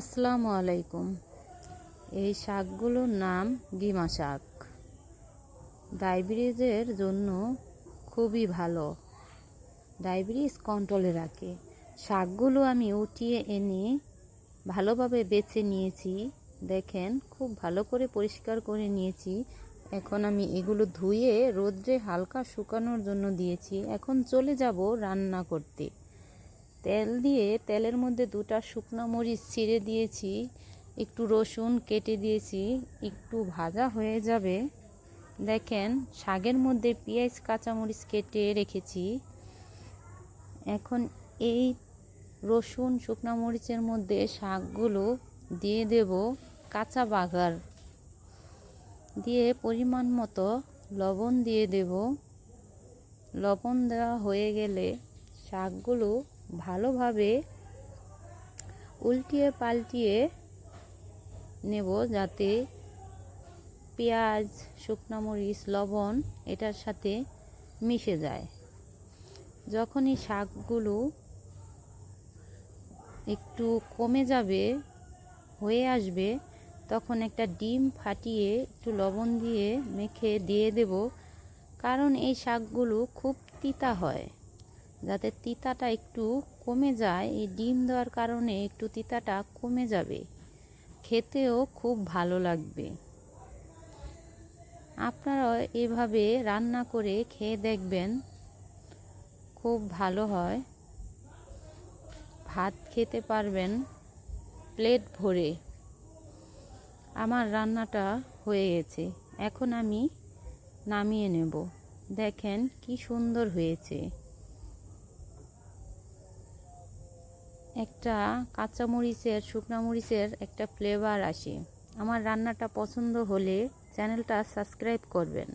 আসসালামু আলাইকুম। এই শাকগুলোর নাম গিমা শাক। ডায়াবেটিসের জন্য খুবই ভালো। ডায়াবেটিস কন্ট্রোলে রাখে। শাকগুলো আমি উঠিয়ে এনে ভালোভাবে বেছে নিয়েছি। দেখেন, খুব ভালো করে পরিষ্কার করে নিয়েছি। এখন আমি এগুলো ধুয়ে রোদ্রে হালকা শুকানোর জন্য দিয়েছি। এখন চলে যাব রান্না করতে। তেল দিয়ে তেলের মধ্যে দুটা শুকনো মরিচ ছিঁড়ে দিয়েছি, একটু রসুন কেটে দিয়েছি, একটু ভাজা হয়ে যাবে। দেখেন, শাকের মধ্যে পেঁয়াজ, কাঁচামরিচ কেটে রেখেছি। এখন এই রসুন, শুকনো মরিচের মধ্যে শাকগুলো দিয়ে দেব কাঁচা বাগার। দিয়ে পরিমাণ মতো লবণ দিয়ে দেব। লবণ দেওয়া হয়ে গেলে শাকগুলো ভালোভাবে উল্টিয়ে পাল্টিয়ে নেব যাতে পেঁয়াজ, শুকনো মরিচ, লবণ এটার সাথে মিশে যায়। যখনই শাকগুলো একটু কমে যাবে, হয়ে আসবে, তখন একটা ডিম ফাটিয়ে একটু লবণ দিয়ে মেখে দিয়ে দেব, কারণ এই শাকগুলো খুব তিতা হয়। যাতে তিতাটা একটু কমে যায়, এই ডিম দেওয়ার কারণে একটু তিতাটা কমে যাবে। খেতেও খুব ভালো লাগবে। আপনারা এভাবে রান্না করে খেয়ে দেখবেন, খুব ভালো হয়। ভাত খেতে পারবেন প্লেট ভরে। আমার রান্নাটা হয়ে গেছে। এখন আমি নামিয়ে নেব। দেখেন কি সুন্দর হয়েছে। একটা কাঁচা মরিচের শুকনা মরিচের একটা ফ্লেভার আসে। আমার রান্নাটা পছন্দ হলে চ্যানেলটা সাবস্ক্রাইব করবেন।